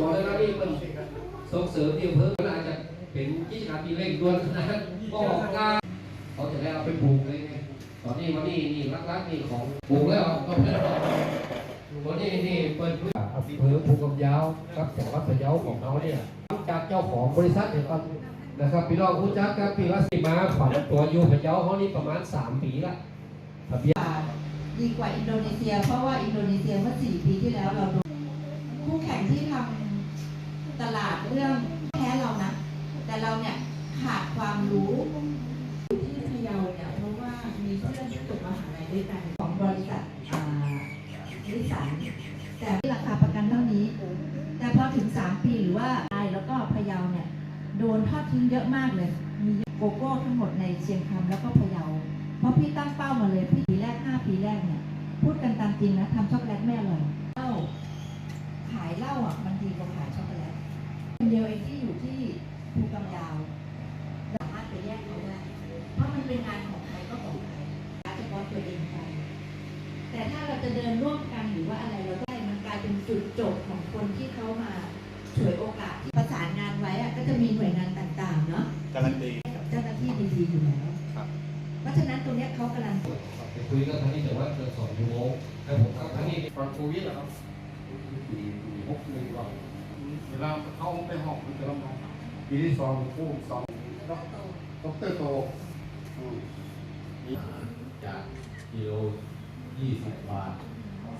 บอกเลยนะนี่มันส่งเสริมที่อำเภออาจจะเป็นกิจการที่เร่งด่วนนะก็งาเขาจะได้เอาไปปลูกเลยไงตอนนี้วันนี้นี่รักๆนี่ของปลูกแล้วก็ไม่ได้วันนี้นี่เปิดพื้นอำเภอภูกำยาวกับจังหวัดพะเยาของเขาเนี่ยจากเจ้าของบริษัทเนี่ยก็นะครับพี่น้องรู้จักครับพี่วัสิมาขวัญตัวอยู่พะเยาเขานี่ประมาณ 3 ปีละทะเบียนดีกว่าอินโดนีเซีย เพราะว่าอินโดนีเซียเมื่อสี่ปีที่แล้วเราโดนคู่แข่งที่ทำตลาดเรื่องแพ้เรานะ แต่เราเนี่ย ขาดความรู้ที่พะเยาเนี่ยเพราะว่ามีเพื่อนที่จบมหาลัยด้วยกันของบริษัทนิสสันแต่ราคาประกันเท่านี้ แต่พอถึง 3 ปีหรือว่าไอแล้วก็พะเยาเนี่ยโดนทอดทิ้งเยอะมากเลย มีโกโก้ทั้งหมดในเชียงคำแล้วก็พะเยา เพราะพี่ตั้งเป้ามาเลยพี่ปีแรก 5 ปีแรกเนี่ยพูดกันตามจริงนะทำช็อกโกแลตไม่อร่อยเหล้าขายเหล้าอะมันดีกว่าขายช็อกโกแลตคนเดียวเองที่อยู่ที่ภูกำยาวสามารถไปแยกเขาได้เพราะมันเป็นงานของใครก็ของใครเฉพาะตัวเองไป แต่ถ้า เราจะเดินร่วมกันหรือว่าอะไรเราได้มันกลายเป็นจุดจบของคนที่เขามาฉวยโอกาสที่ประสานงานไว้อะก็จะมีหน่วยงานต่างๆเนาะการันตีกับเจ้าหน้าที่ดีๆอยู่แล้วครับเพราะฉะนั้นตรงเนี้ยเขากำลังไปคุยกับทางนี้แต่ว่าเกินสองชั่วโมงแต่ผมกับทางนี้ฟังโควิดนะครับปีปีหกหนึ่งก่อนเวลาเข้าไปห้องมันจะลำบากปีที่สองคู่สองด็อกด็อกเตอร์โตอืมจากกิโล ยี่สิบบาท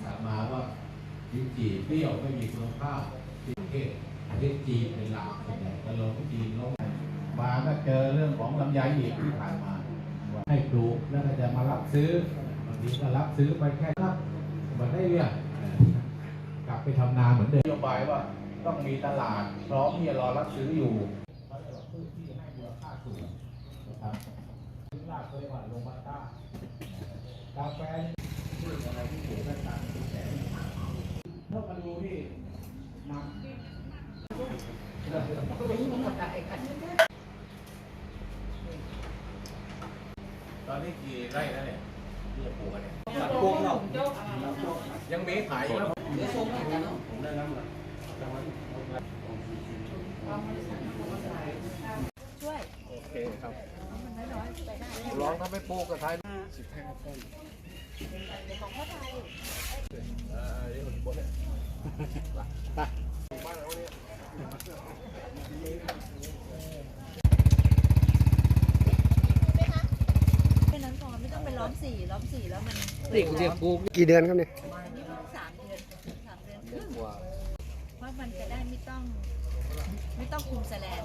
สามมาว่าลิ้นจี่เปรี้ยวไม่มีคุณภาพที่ประเทศประเทศจีนเป็นหลักส่วนใหญ่ก็ลงที่จีนลงมาก็เจอเรื่องของลำไยอีกที่ผ่านมาว่าให้ปลูกแล้วก็จะมารับซื้อบางทีก็รับซื้อไปแค่รับมันได้เรื่องกลับไปทำนาเหมือนเดิมนโยบายว่าต้องมีตลาดพร้อมที่จะรอรับซื้ออยู่เขาจะบอกพื้นที่ให้มูลค่าสูงนะครับซึ่งลาบเคยว่าลงมาต้ากาแฟ นี่พืชอะไรที่ปลูกได้ตามที่แสนถ้ามาดูที่หนักตอนนี้กี่ไร่แล้วเนี่ยที่จะปลูกกันเนี่ยตัดพวงเรายังมีขายอยู่แล้วช่วย โอเคครับลองทำให้ปลูกกับไทยสิบห้าต้นของพ่อไทยเออเดี๋ยวผมบอกเลยไปบ้านเราเนี่ย แค่นั้นพอไม่ต้องไปล้อมสีล้อมสีแล้วมันนี่คุณเรียกปลูกกี่เดือนครับเนี่ยอันนี้มันสามเดือนสามเดือนครึ่งเพราะมันจะได้ไม่ต้อง ไม่ต้องคุมแสลน